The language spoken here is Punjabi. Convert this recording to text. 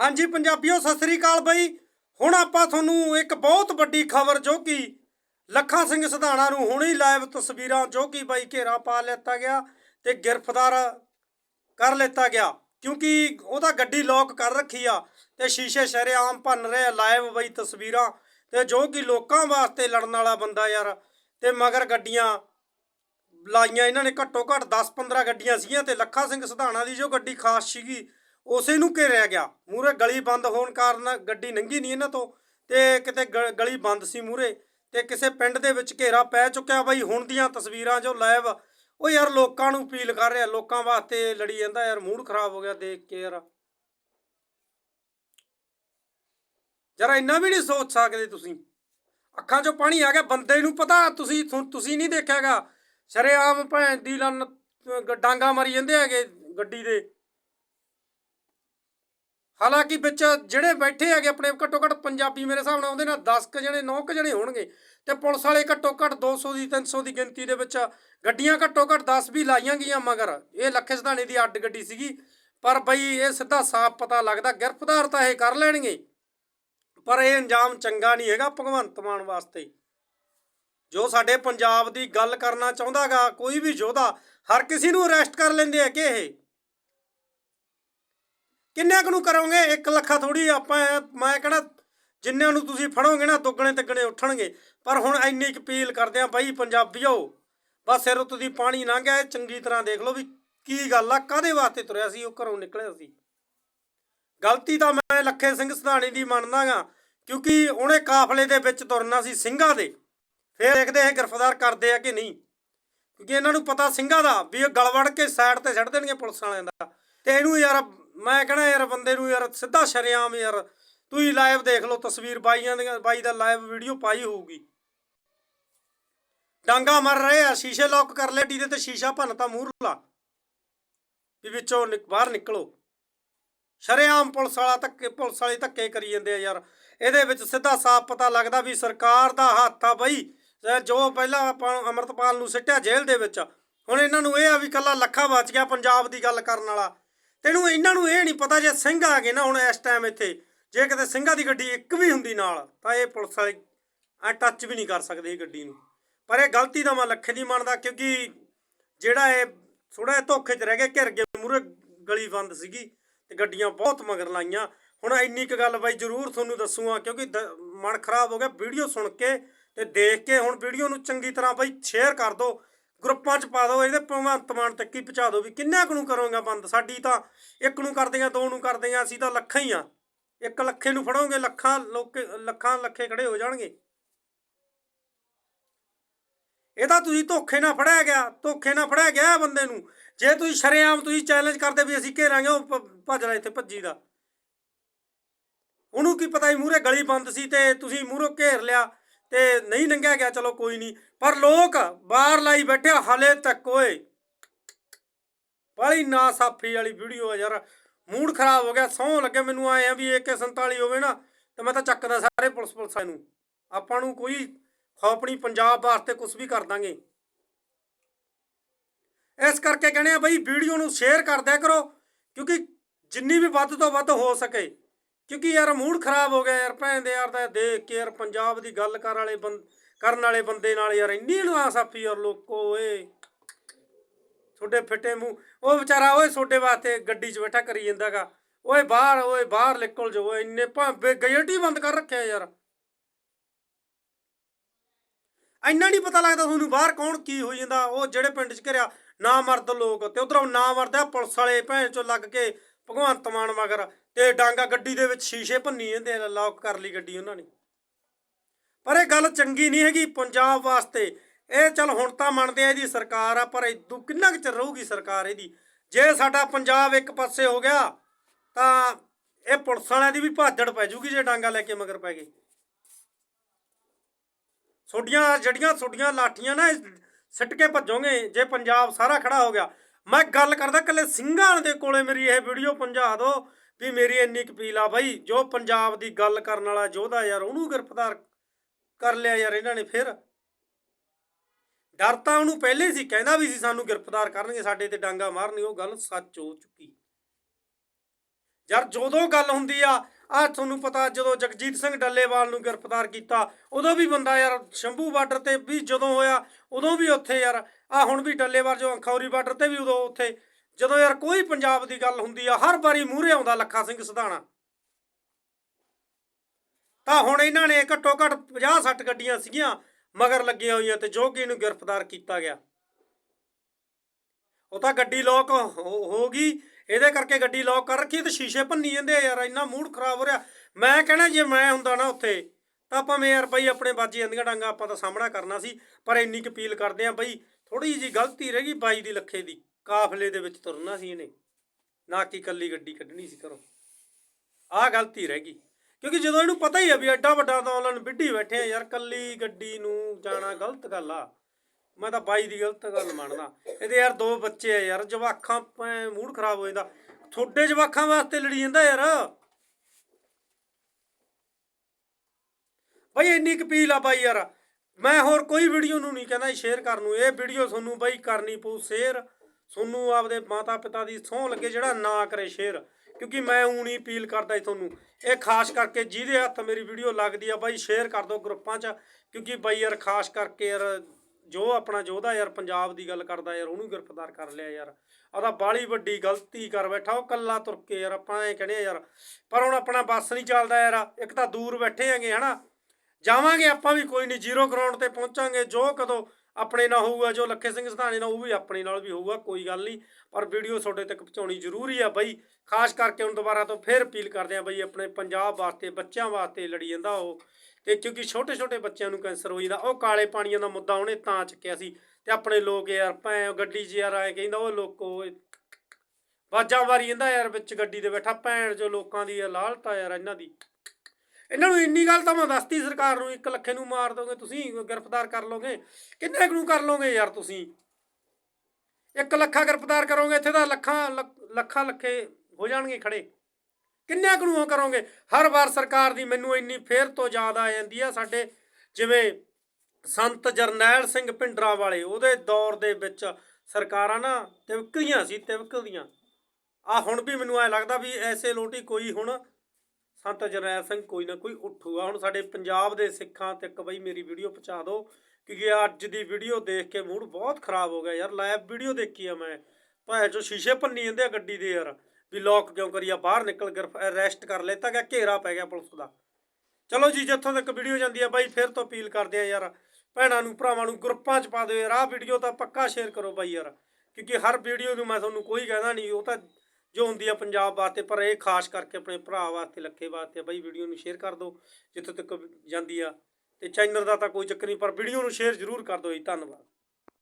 ਹਾਂਜੀ ਪੰਜਾਬੀਓ, ਸਤਿ ਸ੍ਰੀ ਅਕਾਲ ਬਈ। ਹੁਣ ਆਪਾਂ ਤੁਹਾਨੂੰ ਇੱਕ ਬਹੁਤ ਵੱਡੀ ਖਬਰ ਜੋ ਕਿ ਲੱਖਾ ਸਿੰਘ ਸਿਧਾਣਾ ਨੂੰ ਹੁਣੇ ਲਾਈਵ ਤਸਵੀਰਾਂ ਜੋ ਕਿ ਬਾਈ ਘੇਰਾ ਪਾ ਲਿੱਤਾ ਗਿਆ ਤੇ ਗ੍ਰਿਫਤਾਰ ਕਰ ਲਿੱਤਾ ਗਿਆ। ਕਿਉਂਕਿ ਉਹਦਾ ਗੱਡੀ ਲੋਕ ਕਰ ਰੱਖੀ ਆ ਤੇ ਸ਼ੀਸ਼ੇ ਸ਼ਰੇਆਮ ਭੰਨ ਰਹੇ ਆ ਲਾਈਵ ਬਈ ਤਸਵੀਰਾਂ ਤੇ ਜੋ ਕਿ ਲੋਕਾਂ ਵਾਸਤੇ ਲੜਨ ਵਾਲਾ ਬੰਦਾ ਯਾਰ। ਤੇ ਮਗਰ ਗੱਡੀਆਂ ਲਾਈਆਂ, ਇਹਨਾਂ ਨੇ ਘੱਟੋ ਘੱਟ 10-15 ਗੱਡੀਆਂ ਸੀਗੀਆਂ ਤੇ ਲੱਖਾ ਸਿੰਘ ਸਿਧਾਣਾ ਦੀ ਜੋ ਗੱਡੀ ਖਾਸ ਸੀਗੀ ਉਸੇ ਨੂੰ ਘੇਰਿਆ ਗਿਆ। ਮੂਰੇ ਗਲੀ ਬੰਦ ਹੋਣ ਕਾਰਨ ਗੱਡੀ ਲੰਘੀ ਨਹੀਂ ਇਹਨਾਂ ਤੋਂ ਤੇ ਕਿਤੇ ਗਲੀ ਬੰਦ ਸੀ ਮੂਰੇ ਤੇ ਕਿਸੇ ਪਿੰਡ ਦੇ ਵਿੱਚ ਘੇਰਾ ਪੈ ਚੁੱਕਿਆ। ਬਾਈ ਹੁਣ ਦੀਆਂ ਤਸਵੀਰਾਂ ਜੋ ਲਾਈਵ, ਉਹ ਯਾਰ ਲੋਕਾਂ ਨੂੰ ਅਪੀਲ ਕਰ ਰਿਹਾ। ਲੋਕਾਂ ਵਾਸਤੇ ਲੜੀ ਜਾਂਦਾ ਯਾਰ, ਮੂਡ ਖਰਾਬ ਹੋ ਗਿਆ ਦੇਖ ਕੇ ਯਾਰ। ਜਰਾ ਇੰਨਾ ਵੀ ਨਹੀਂ ਸੋਚ ਸਕਦੇ ਤੁਸੀਂ। ਅੱਖਾਂ 'ਚੋਂ ਪਾਣੀ ਆ ਗਿਆ, ਬੰਦੇ ਨੂੰ ਪਤਾ ਤੁਸੀਂ ਤੁ- ਤੁਸੀਂ ਨਹੀਂ ਦੇਖਿਆਗਾ ਸ਼ਰੇਆਮ ਭੈਣ ਦੀ ਲੰਨ ਡਾਂਗਾ ਮਾਰੀ ਜਾਂਦੇ ਹੈਗੇ ਗੱਡੀ ਦੇ। ਹਾਲਾਂਕਿ ਵਿੱਚ ਜਿਹੜੇ ਬੈਠੇ ਹੈਗੇ ਆਪਣੇ ਘੱਟੋ ਘੱਟ ਪੰਜਾਬੀ ਮੇਰੇ ਹਿਸਾਬ ਨਾਲ ਉਹਦੇ ਨਾਲ 10 ਕ ਜਣੇ 9 ਕ ਜਣੇ ਹੋਣਗੇ। ਤੇ ਪੁਲਿਸ ਵਾਲੇ ਘੱਟੋ ਘੱਟ 200 ਦੀ 300 ਦੀ ਗਿਣਤੀ ਦੇ ਵਿੱਚ ਗੱਡੀਆਂ ਘੱਟੋ ਘੱਟ 10 ਵੀ ਲਾਈਆਂ ਗਈਆਂ ਮਗਰ। ਇਹ ਲੱਖੇ ਸਿਧਾਣੇ ਦੀ ਅੱਡ ਗੱਡੀ ਸੀਗੀ। ਪਰ ਬਈ ਇਹ ਸਿੱਧਾ ਸਾਫ਼ ਪਤਾ ਲੱਗਦਾ, ਗ੍ਰਿਫਤਾਰ ਤਾਂ ਇਹ ਕਰ ਲੈਣਗੇ। ਪਰ ਇਹ ਅੰਜਾਮ ਚੰਗਾ ਨਹੀਂ ਹੈਗਾ ਭਗਵੰਤ ਮਾਨ ਵਾਸਤੇ। ਜੋ ਸਾਡੇ ਪੰਜਾਬ ਦੀ ਗੱਲ ਕਰਨਾ ਚਾਹੁੰਦਾਗਾ ਕੋਈ ਵੀ ਯੋਧਾ ਹਰ ਕਿਸੇ ਨੂੰ ਅਰੈਸਟ ਕਰ ਲੈਂਦੇ ਆ ਕਿ ਇਹ। ਕਿੰਨਿਆਂ ਕੁ ਨੂੰ ਕਰੋਗੇ? 1 ਲੱਖਾ ਥੋੜੀ ਆਪਾਂ, ਮੈਂ ਕਹਿੰਦਾ ਜਿੰਨਿਆਂ ਨੂੰ ਤੁਸੀਂ ਫੜੋਗੇ ਨਾ, ਦੁੱਗਣੇ ਤਿੱਗਣੇ ਉੱਠਣਗੇ। ਪਰ ਹੁਣ ਇੰਨੀ ਕੁ ਅਪੀਲ ਕਰਦੇ ਆ ਬਾਈ ਪੰਜਾਬੀਓ ਬਸ ਸਿਰ ਉੱਤੇ ਦੀ ਪਾਣੀ ਲੰਘ ਗਿਆ ਚੰਗੀ ਤਰ੍ਹਾਂ ਦੇਖ ਲਓ ਵੀ ਕੀ ਗੱਲ ਆ ਕਾਦੇ ਵਾਸਤੇ ਤੁਰਿਆ ਸੀ, ਉਹ ਘਰੋਂ ਨਿਕਲਿਆ ਸੀ। ਗਲਤੀ ਤਾਂ ਮੈਂ ਲੱਖੇ ਸਿੰਘ ਸਧਾਣੀ ਦੀ ਮੰਨਦਾਗਾ ਕਿਉਂਕਿ ਉਹਨੇ ਕਾਫਲੇ ਦੇ ਵਿੱਚ ਤੁਰਨਾ ਸੀ ਸਿੰਘਾਂ ਦੇ। ਫੇਰ ਦੇਖਦੇ ਇਹ ਗ੍ਰਿਫਤਾਰ ਕਰਦੇ ਆ ਕਿ ਨਹੀਂ। ਕਿਉਂਕਿ ਇਹਨਾਂ ਨੂੰ ਪਤਾ ਸਿੰਘਾਂ ਦਾ, ਵੀ ਇਹ ਗਲਵੜ ਕੇ ਸਾਈਡ ਤੇ ਛੱਡ ਦੇਣਗੇ ਪੁਲਿਸ ਵਾਲਿਆਂ ਦਾ। ਤੇ ਇਹਨੂੰ ਯਾਰ ਮੈਂ ਕਹਣਾ ਯਾਰ ਬੰਦੇ ਨੂੰ ਯਾਰ ਸਿੱਧਾ ਸ਼ਰੇਆਮ ਯਾਰ। ਤੁਸੀਂ ਲਾਈਵ ਦੇਖ ਲਓ, ਤਸਵੀਰ ਬਾਈਆਂ ਦੀਆਂ, ਬਾਈ ਦਾ ਲਾਈਵ ਵੀਡੀਓ ਪਾਈ ਹੋਊਗੀ। ਡਾਂਗਾ ਮਰ ਰਹੇ ਆ, ਸ਼ੀਸ਼ੇ ਲੋਕ ਕਰ ਲੈ ਡੀਦੇ ਤੇ ਸ਼ੀਸ਼ਾ ਭੰਨਤਾ ਮੂਹਰਲਾ। ਵੀ ਵਿੱਚੋਂ ਨਿਕ- ਬਾਹਰ ਨਿਕਲੋ। ਸ਼ਰੇਆਮ ਪੁਲਿਸ ਵਾਲਾ ਧੱਕੇ, ਪੁਲਿਸ ਵਾਲੇ ਧੱਕੇ ਕਰੀ ਜਾਂਦੇ ਆ ਯਾਰ। ਇਹਦੇ ਵਿੱਚ ਸਿੱਧਾ ਸਾਫ਼ ਪਤਾ ਲੱਗਦਾ ਵੀ ਸਰਕਾਰ ਦਾ ਹੱਥ ਆ ਬਈ। ਜੋ ਪਹਿਲਾਂ ਆਪਾਂ ਨੂੰ ਅਮਰਤਪਾਲ ਨੂੰ ਸਿੱਟਿਆ ਜੇਲ੍ਹ ਦੇ ਵਿੱਚ, ਹੁਣ ਇਹਨਾਂ ਨੂੰ ਇਹ ਆ ਵੀ ਕੱਲਾ ਲੱਖਾ ਬਚ ਗਿਆ ਪੰਜਾਬ ਦੀ ਗੱਲ ਕਰਨ ਵਾਲਾ। ਤੈਨੂੰ ਇਹਨਾਂ ਨੂੰ ਇਹ ਨਹੀਂ ਪਤਾ ਜੇ ਸਿੰਘ ਆ ਗਏ ਨਾ ਹੁਣ ਇਸ ਟਾਈਮ ਇੱਥੇ। ਜੇ ਕਿਤੇ ਸਿੰਘਾਂ ਦੀ ਗੱਡੀ ਇੱਕ ਵੀ ਹੁੰਦੀ ਨਾਲ, ਤਾਂ ਇਹ ਪੁਲਿਸ ਵਾਲੇ ਆ ਟੱਚ ਵੀ ਨਹੀਂ ਕਰ ਸਕਦੇ ਇਹ ਗੱਡੀ ਨੂੰ। ਪਰ ਇਹ ਗਲਤੀ ਦਾ ਮੈਂ ਲੱਖੇ ਦੀ ਮੰਨਦਾ, ਕਿਉਂਕਿ ਜਿਹੜਾ ਇਹ ਥੋੜਾ ਜਿਹਾ ਧੋਖੇ 'ਚ ਰਹਿ ਗਿਆ, ਘਿਰ ਕੇ ਮੂਰੇ ਗਲੀ ਬੰਦ ਸੀਗੀ ਤੇ ਗੱਡੀਆਂ ਬਹੁਤ ਮਗਰ ਲਾਈਆਂ। ਹੁਣ ਇੰਨੀ ਕੁ ਗੱਲ ਬਾਈ ਜ਼ਰੂਰ ਤੁਹਾਨੂੰ ਦੱਸੂਗਾ ਕਿਉਂਕਿ ਦ- ਮਨ ਖਰਾਬ ਹੋ ਗਿਆ ਵੀਡੀਓ ਸੁਣ ਕੇ ਤੇ ਦੇਖ ਕੇ ਹੁਣ ਵੀਡੀਓ ਨੂੰ ਚੰਗੀ ਤਰ੍ਹਾਂ ਬਾਈ ਸ਼ੇਅਰ ਕਰ ਦਿਓ ਗਰੁੱਪਾਂ 'ਚ ਪਾ ਦਿਓ, ਇਹਦੇ ਭਗਵੰਤ ਮਾਨ ਤੱਕ ਹੀ ਪਹੁੰਚਾ ਦਿਓ ਵੀ ਕਿੰਨਾ ਕੁ ਨੂੰ ਕਰੋਗੇ ਬੰਦ। ਸਾਡੀ ਤਾਂ ਇੱਕ ਨੂੰ ਕਰਦੇ ਕਰਦੀਆਂ, ਦੋ ਨੂੰ ਕਰਦੇ ਕਰਦੀਆਂ, ਅਸੀਂ ਤਾਂ ਲੱਖਾਂ ਹੀ ਆ। ਇੱਕ ਲੱਖੇ ਨੂੰ ਫੜੋਗੇ, ਲੱਖਾਂ ਲੋਕ, ਲੱਖਾਂ ਲੱਖੇ ਖੜੇ ਹੋ ਜਾਣਗੇ। ਇਹਦਾ ਤੁਸੀਂ ਧੋਖੇ ਨਾਲ ਫੜਿਆ ਗਿਆ, ਧੋਖੇ ਨਾਲ ਫੜਿਆ ਗਿਆ ਬੰਦੇ ਨੂੰ। ਜੇ ਤੁਸੀਂ ਸ਼ਰੇਆਮ ਤੁਸੀਂ ਚੈਲੰਜ ਕਰਦੇ ਵੀ ਅਸੀਂ ਘੇਰਾਂਗੇ, ਉਹ ਭੱਜ ਰਿਹਾ ਇੱਥੇ ਭੱਜੀ ਦਾ। ਉਹਨੂੰ ਕੀ ਪਤਾ ਸੀ, ਮੂਹਰੇ ਗਲੀ ਬੰਦ ਸੀ ਤੇ ਤੁਸੀਂ ਮੂਹਰੋਂ ਘੇਰ ਲਿਆ। ਤੇ ਨਹੀਂ ਲੰਘਿਆ ਗਿਆ ਚਲੋ ਕੋਈ ਨਹੀਂ। ਪਰ ਲੋਕ ਬਾਹਰ ਲਾਈ ਬੈਠੇ ਆ, ਹਲੇ ਤੱਕ ਓਏ। ਬੜੀ ਨਾ ਸਾਫੀ ਵਾਲੀ ਵੀਡੀਓ ਆ ਯਾਰ। ਮੂਡ ਖਰਾਬ ਹੋ ਗਿਆ ਸੌਂ ਲੱਗੇ ਮੈਨੂੰ ਆਏ ਆ ਵੀ AK47 ਹੋਵੇ ਨਾ ਤੇ ਮੈਂ ਤਾਂ ਚੱਕਦਾ ਸਾਰੇ ਪੁਲਿਸ ਪੁਲਿਸਾਂ ਨੂੰ। ਆਪਾਂ ਨੂੰ ਕੋਈ ਖੌਪਣੀ ਪੰਜਾਬ ਵਾਸਤੇ ਕੁਝ ਵੀ ਕਰ ਦਾਂਗੇ। ਇਸ ਕਰਕੇ ਕਹਿੰਦੇ ਆ ਬਈ ਵੀਡੀਓ ਨੂੰ ਸ਼ੇਅਰ ਕਰਦਿਆ ਕਰੋ ਕਿਉਂਕਿ ਜਿੰਨੀ ਵੀ ਵੱਧ ਤੋਂ ਵੱਧ ਹੋ ਸਕੇ। ਕਿਉਂਕਿ ਯਾਰ ਮੂਡ ਖਰਾਬ ਹੋ ਗਿਆ ਯਾਰ, ਭੈਣ ਦੇ ਯਾਰ ਦਾ ਦੇਖ ਕੇ ਯਾਰ ਪੰਜਾਬ ਦੀ ਗੱਲ ਕਰ ਵਾਲੇ ਬੰਦ ਕਰਨ ਵਾਲੇ ਬੰਦੇ ਨਾਲ ਯਾਰ ਇੰਨੀ ਨਾ ਆਪੀ ਯਾਰ ਲੋਕੋ, ਓਏ। ਛੋਡੇ ਫਿੱਟੇ ਮੂੰਹ, ਉਹ ਵਿਚਾਰਾ ਓਏ ਛੋਡੇ ਵਾਸਤੇ ਗੱਡੀ 'ਚ ਬੈਠਾ ਕਰੀ ਜਾਂਦਾਗਾ। ਓਏ ਬਾਹਰ ਓਏ ਬਾਹਰ ਨਿਕਲ ਜੋ ਓਏ ਇੰਨੇ ਭਾਵੇਂ ਗੇਟ ਹੀ ਬੰਦ ਕਰ ਰੱਖਿਆ ਯਾਰ। ਇੰਨਾ ਨਹੀਂ ਪਤਾ ਲੱਗਦਾ ਤੁਹਾਨੂੰ ਬਾਹਰ ਕੌਣ ਕੀ ਹੋਈ ਜਾਂਦਾ, ਉਹ ਜਿਹੜੇ ਪਿੰਡ 'ਚ ਘਿਰਿਆ, ਨਾ ਮਰਦ ਲੋਕ, ਤੇ ਉਧਰੋਂ ਨਾ ਮਰਦਾ ਪੁਲਿਸ ਵਾਲੇ ਭੈਣ ਚੋਂ ਲੱਗ ਕੇ ਭਗਵੰਤ ਮਾਨ ਮਗਰ ਤੇ ਡਾਂਗਾ ਗੱਡੀ ਦੇ ਵਿੱਚ ਸ਼ੀਸ਼ੇ ਭੰਨੀ ਜਾਂਦੇ ਆ ਲੌਕ ਕਰ ਲਈ ਗੱਡੀ ਉਹਨਾਂ ਨੇ। ਪਰ ਇਹ ਗੱਲ ਚੰਗੀ ਨਹੀਂ ਹੈਗੀ ਪੰਜਾਬ ਵਾਸਤੇ। ਇਹ ਚਲ ਹੁਣ ਤਾਂ ਮੰਨਦੇ ਆ ਇਹਦੀ ਸਰਕਾਰ ਆ, ਪਰ ਇਦੋਂ ਕਿੰਨਾ ਕੁ ਚਿਰ ਰਹੂਗੀ ਸਰਕਾਰ ਇਹਦੀ? ਜੇ ਸਾਡਾ ਪੰਜਾਬ ਇੱਕ ਪਾਸੇ ਹੋ ਗਿਆ, ਤਾਂ ਇਹ ਪੁਲਿਸ ਵਾਲਿਆਂ ਦੀ ਵੀ ਭਾਜੜ ਪੈ ਜੂਗੀ ਜੇ ਡਾਂਗਾ ਲੈ ਕੇ ਮਗਰ ਪੈ ਗਏ। ਛੋਡੀਆਂ ਜਿਹੜੀਆਂ ਛੋਡੀਆਂ ਲਾਠੀਆਂ ਨਾ, ਇਹ ਸਿੱਟ ਕੇ ਭੱਜੋਗੇ, ਜੇ ਪੰਜਾਬ ਸਾਰਾ ਖੜਾ ਹੋ ਗਿਆ ਮੈਂ ਗੱਲ ਕਰਦਾ ਕੱਲੇ ਸਿੰਘਾਂ ਦੇ ਕੋਲੇ ਮੇਰੀ ਇਹ ਵੀਡੀਓ ਪਹੁੰਚਾ ਦਿਓ ਵੀ ਮੇਰੀ ਇੰਨੀ ਕੁ ਆ ਬਾਈ, ਜੋ ਪੰਜਾਬ ਦੀ ਗੱਲ ਕਰਨ ਵਾਲਾ ਯੋਧਾ ਯਾਰ, ਉਹਨੂੰ ਗ੍ਰਿਫਤਾਰ ਕਰ ਲਿਆ ਯਾਰ ਇਹਨਾਂ ਨੇ ਫਿਰ। ਡਰ ਤਾਂ ਉਹਨੂੰ ਪਹਿਲੇ ਸੀ, ਕਹਿੰਦਾ ਵੀ ਸੀ ਸਾਨੂੰ ਗ੍ਰਿਫਤਾਰ ਕਰਨਗੇ, ਸਾਡੇ ਤੇ ਡਾਂਗਾ ਮਾਰਨਗੇ, ਉਹ ਗੱਲ ਸੱਚ ਹੋ ਚੁੱਕੀ। ਯਾਰ ਜਦੋਂ ਗੱਲ ਹੁੰਦੀ ਆ ਆ ਤੁਹਾਨੂੰ ਪਤਾ ਜਦੋਂ ਜਗਜੀਤ ਸਿੰਘ ਡੱਲੇਵਾਲ ਨੂੰ ਗ੍ਰਿਫਤਾਰ ਕੀਤਾ, ਉਦੋਂ ਵੀ ਬੰਦਾ ਯਾਰ ਸ਼ੰਭੂ ਬਾਰਡਰ ਤੇ ਵੀ ਜਦੋਂ ਹੋਇਆ, ਉਦੋਂ ਵੀ ਉੱਥੇ ਯਾਰ। ਆ ਹੁਣ ਵੀ ਡੱਲੇਵਾਲ ਜੋ ਅੰਖੌਰੀ ਬਾਰਡਰ ਤੇ ਵੀ ਉਦੋਂ ਉੱਥੇ। ਜਦੋਂ ਯਾਰ ਕੋਈ ਪੰਜਾਬ ਦੀ ਗੱਲ ਹੁੰਦੀ ਆ, ਹਰ ਵਾਰੀ ਮੂਹਰੇ ਆਉਂਦਾ ਲੱਖਾ ਸਿੰਘ ਸਧਾਣਾ। ਤਾਂ ਹੁਣ ਇਹਨਾਂ ਨੇ ਘੱਟੋ ਘੱਟ 50 60 ਗੱਡੀਆਂ ਸੀਗੀਆਂ, ਮਗਰ ਲੱਗੀਆਂ ਹੋਈਆਂ ਤੇ ਜੋਗੀ ਨੂੰ ਗ੍ਰਿਫਤਾਰ ਕੀਤਾ ਗਿਆ। ਉਹ ਤਾਂ ਗੱਡੀ ਲੋਕ ਹੋ ਗਈ। ਇਹਦੇ ਕਰਕੇ ਗੱਡੀ ਲੌਕ ਕਰ ਰੱਖੀ ਤੇ ਸ਼ੀਸ਼ੇ ਭੰਨੀ ਜਾਂਦੇ ਆ ਯਾਰ, ਇੰਨਾ ਮੂਡ ਖਰਾਬ ਹੋ ਰਿਹਾ। ਮੈਂ ਕਹਿਣਾ ਜੇ ਮੈਂ ਹੁੰਦਾ ਨਾ ਉੱਥੇ, ਤਾਂ ਭਾਵੇਂ ਯਾਰ ਬਈ ਆਪਣੇ ਬਾਜੀ ਜਾਂਦੀਆਂ ਡਾਂਗਾ, ਆਪਾਂ ਤਾਂ ਸਾਹਮਣਾ ਕਰਨਾ ਸੀ, ਪਰ ਇੰਨੀ ਕੁ ਅਪੀਲ ਕਰਦੇ ਆ ਬਈ ਥੋੜੀ ਜੀ ਗਲਤੀ ਰਹਿ ਗਈ ਬਾਈ ਦੀ ਲੱਖੇ ਦੀ, ਕਾਫਲੇ ਦੇ ਵਿੱਚ ਤੁਰਨਾ ਸੀ ਇਹਨੇ, ਨਾ ਕਿ ਕੱਲੀ ਗੱਡੀ ਕੱਢਣੀ ਸੀ ਘਰੋਂ। ਆਹ ਗਲਤੀ ਰਹਿ ਗਈ, ਕਿਉਂਕਿ ਜਦੋਂ ਇਹਨੂੰ ਪਤਾ ਹੀ ਆ ਵੀ ਐਡਾ ਵੱਡਾ ਅੰਦੋਲਨ ਵਿੱਢੀ ਬੈਠੇ ਆ ਯਾਰ ਕੱਲੀ ਗੱਡੀ ਨੂੰ ਜਾਣਾ ਗਲਤ ਗੱਲ ਆ। ਮੈਂ ਤਾਂ ਬਾਈ ਦੀ ਗਲਤ ਗੱਲ ਮੰਨਦਾ। ਇਹਦੇ ਯਾਰ ਦੋ ਬੱਚੇ ਆ ਯਾਰ ਜਵਾਖਾਂ ਮੂਡ ਖਰਾਬ ਹੋ ਜਾਂਦਾ। ਤੁਹਾਡੇ ਜਵਾਖਾਂ ਵਾਸਤੇ ਲੜੀ ਜਾਂਦਾ ਯਾਰ। ਬਾਈ ਇੰਨੀ ਕੁ ਅਪੀਲ ਆ ਬਾਈ ਯਾਰ। ਮੈਂ ਹੋਰ ਕੋਈ ਵੀਡੀਓ ਨੂੰ ਨਹੀਂ ਕਹਿੰਦਾ ਸ਼ੇਅਰ ਕਰਨ ਨੂੰ। ਇਹ ਵੀਡੀਓ ਤੁਹਾਨੂੰ ਬਾਈ ਕਰਨੀ ਪਊ ਸ਼ੇਅਰ ਤੁਹਾਨੂੰ ਆਪਦੇ ਮਾਤਾ ਪਿਤਾ ਦੀ ਸਹੁੰ ਲੱਗੇ ਜਿਹੜਾ ਨਾ ਕਰੇ ਸ਼ੇਅਰ ਕਿਉਂਕਿ ਮੈਂ ਊਣੀ ਅਪੀਲ ਕਰਦਾ ਜੀ ਤੁਹਾਨੂੰ। ਇਹ ਖਾਸ ਕਰਕੇ ਜਿਹਦੇ ਹੱਥ ਮੇਰੀ ਵੀਡੀਓ ਲੱਗਦੀ ਆ ਬਾਈ ਸ਼ੇਅਰ ਕਰ ਦਿਓ ਗਰੁੱਪਾਂ 'ਚ। ਕਿਉਂਕਿ ਬਾਈ ਯਾਰ ਖਾਸ ਕਰਕੇ ਯਾਰ ਜੋ ਆਪਣਾ ਯੋਧਾ ਯਾਰ ਪੰਜਾਬ ਦੀ ਗੱਲ ਕਰਦਾ ਯਾਰ, ਉਹਨੂੰ ਗ੍ਰਿਫਤਾਰ ਕਰ ਲਿਆ ਯਾਰ। ਆਦਾ ਬਾਲੀ ਵੱਡੀ ਗਲਤੀ ਕਰ ਬੈਠਾ, ਉਹ ਕੱਲਾ ਤੁਰ ਕੇ ਯਾਰ, ਆਪਾਂ ਐ ਕਹਿੰਦੇ ਆ ਯਾਰ, ਪਰ ਹੁਣ ਆਪਣਾ ਬੱਸ ਨਹੀਂ ਚੱਲਦਾ ਯਾਰ, ਇੱਕ ਤਾਂ ਦੂਰ ਬੈਠੇ ਆਂਗੇ ਹਨਾ? ਜਾਵਾਂਗੇ ਆਪਾਂ ਵੀ, ਕੋਈ ਨਹੀਂ, ਜ਼ੀਰੋ ਗਰਾਊਂਡ ਤੇ ਪਹੁੰਚਾਂਗੇ, ਜੋ ਕਦੋਂ ਆਪਣੇ ਨਾਲ ਹੋਊਗਾ, ਜੋ ਲੱਖੇ ਸਿੰਘ ਸਧਾਣੇ ਨਾਲ, ਉਹ ਵੀ ਆਪਣੇ ਨਾਲ ਵੀ ਹੋਊਗਾ, ਕੋਈ ਗੱਲ ਨਹੀਂ। ਪਰ ਵੀਡੀਓ ਤੁਹਾਡੇ ਤੱਕ ਪਹੁੰਚਾਉਣੀ ਜ਼ਰੂਰੀ ਆ ਬਈ। ਖਾਸ ਕਰਕੇ ਹੁਣ ਦੁਬਾਰਾ ਤੋਂ ਫੇਰ ਅਪੀਲ ਕਰਦੇ ਆ ਬਈ, ਆਪਣੇ ਪੰਜਾਬ ਵਾਸਤੇ, ਬੱਚਿਆਂ ਵਾਸਤੇ ਲੜੀ ਜਾਂਦਾ ਉਹ। ਤੇ ਕਿਉਂਕਿ ਛੋਟੇ ਛੋਟੇ ਬੱਚਿਆਂ ਨੂੰ ਕੈਂਸਰ ਹੋ ਜਾਂਦਾ, ਉਹ ਕਾਲੇ ਪਾਣੀਆਂ ਦਾ ਮੁੱਦਾ ਉਹਨੇ ਤਾਂ ਚੱਕਿਆ ਸੀ ਤੇ ਆਪਣੇ ਲੋਕ ਯਾਰ ਭੈਂ ਗੱਡੀ 'ਚ ਯਾਰ ਆਏ ਕਹਿੰਦਾ ਉਹ ਲੋਕੋ ਇਹ ਵਾਜਾਂ ਵਾਰੀ ਜਾਂਦਾ ਯਾਰ ਵਿੱਚ ਗੱਡੀ ਦੇ ਬੈਠਾ, ਭੈਣ ਜੋ ਲੋਕਾਂ ਦੀ ਇਹ ਲਾਲਤਾ ਯਾਰ ਇਹਨਾਂ ਦੀ। ਇਹਨਾਂ ਨੂੰ ਇੰਨੀ ਗੱਲ ਤਾਂ ਮੈਂ ਦੱਸਤੀ ਸਰਕਾਰ ਨੂੰ 1 ਲੱਖੇ ਨੂੰ ਮਾਰ ਦੋਗੇ ਤੁਸੀਂ, ਗ੍ਰਿਫਤਾਰ ਕਰ ਲੋਗੇ ਕਿੰਨੇ ਕੁ ਨੂੰ ਕਰ ਲੋਗੇ ਯਾਰ ਤੁਸੀਂ? 1 ਲੱਖਾ ਗ੍ਰਿਫਤਾਰ ਕਰੋਗੇ, ਇੱਥੇ ਤਾਂ ਲੱਖਾਂ, ਲੱਖ- ਲੱਖਾਂ ਲੱਖੇ ਹੋ ਜਾਣਗੇ ਖੜੇ। ਕਿੰਨੇ ਕੁ ਨੂੰ ਕਰੋਗੇ? ਹਰ ਵਾਰ ਸਰਕਾਰ ਦੀ ਮੈਨੂੰ ਇੰਨੀ ਫੇਰ ਤੋਂ ਯਾਦ ਆ ਜਾਂਦੀ ਆ ਸਾਡੇ ਜਿਵੇਂ ਸੰਤ ਜਰਨੈਲ ਸਿੰਘ ਭਿੰਡਰਾਂ ਵਾਲੇ, ਉਹਦੇ ਦੌਰ ਦੇ ਵਿੱਚ ਸਰਕਾਰਾਂ ਨਾ ਤਿਵਕਦੀਆਂ ਸੀ ਤਿਵਕਦੀਆਂ ਆ ਹੁਣ ਵੀ ਮੈਨੂੰ ਐ ਲੱਗਦਾ ਵੀ ਐਸੇ ਲੋਟੀ ਕੋਈ ਹੁਣ ਸੰਤ ਜਰਨੈਲ ਸਿੰਘ ਕੋਈ ਨਾ ਕੋਈ ਉੱਠੂਗਾ ਹੁਣ ਸਾਡੇ ਪੰਜਾਬ ਦੇ ਸਿੱਖਾਂ ਤੱਕ ਬਈ ਮੇਰੀ ਵੀਡੀਓ ਪਹੁੰਚਾ ਦਿਓ ਕਿਉਂਕਿ ਅੱਜ ਦੀ ਵੀਡੀਓ ਦੇਖ ਕੇ ਮੂਡ ਬਹੁਤ ਖਰਾਬ ਹੋ ਗਿਆ ਯਾਰ। ਲਾਈਵ ਵੀਡੀਓ ਦੇਖੀ ਆ ਮੈਂ। ਭਾਵੇਂ ਜੋ ਸ਼ੀਸ਼ੇ ਭੰਨੀ ਜਾਂਦੇ ਆ ਗੱਡੀ ਦੇ ਯਾਰ। ਵੀ ਲੋਕ ਕਿਉਂ ਕਰੀਆ ਬਾਹਰ ਨਿਕਲ ਕੇ ਅਰੈਸਟ ਕਰ ਲੈਤਾ ਗਿਆ ਘੇਰਾ ਪੈ ਗਿਆ ਪੁਲਿਸ ਦਾ। ਚਲੋ ਜੀ, ਜਿੱਥੋਂ ਤੱਕ ਵੀਡੀਓ ਜਾਂਦੀ ਆ ਬਾਈ, ਫਿਰ ਤੋਂ ਅਪੀਲ ਕਰਦੇ ਆ ਯਾਰ। ਭੈਣਾਂ ਨੂੰ, ਭਰਾਵਾਂ ਨੂੰ ਗਰੁੱਪਾਂ 'ਚ ਪਾ ਦਿਓ ਯਾਰ। ਆਹ ਵੀਡੀਓ ਤਾਂ ਪੱਕਾ ਸ਼ੇਅਰ ਕਰੋ ਬਾਈ ਯਾਰ। ਕਿਉਂਕਿ ਹਰ ਵੀਡੀਓ ਨੂੰ ਮੈਂ ਤੁਹਾਨੂੰ ਕੋਈ ਕਹਿੰਦਾ ਨਹੀਂ ਉਹ ਤਾਂ ਜੋ ਹੁੰਦੀ ਆ ਪੰਜਾਬ ਵਾਸਤੇ, ਪਰ ਇਹ ਖਾਸ ਕਰਕੇ ਆਪਣੇ ਭਰਾ ਵਾਸਤੇ, ਲੱਖੇ ਵਾਸਤੇ ਬਾਈ ਵੀਡੀਓ ਨੂੰ ਸ਼ੇਅਰ ਕਰ ਦਿਓ, ਜਿੱਥੋਂ ਤੱਕ ਜਾਂਦੀ ਆ। ਤੇ ਚੈਨਲ ਦਾ ਤਾਂ ਕੋਈ ਚੱਕਰ ਨਹੀਂ ਪਰ ਵੀਡੀਓ ਨੂੰ ਸ਼ੇਅਰ ਜ਼ਰੂਰ ਕਰ ਦਿਓ ਜੀ। ਧੰਨਵਾਦ।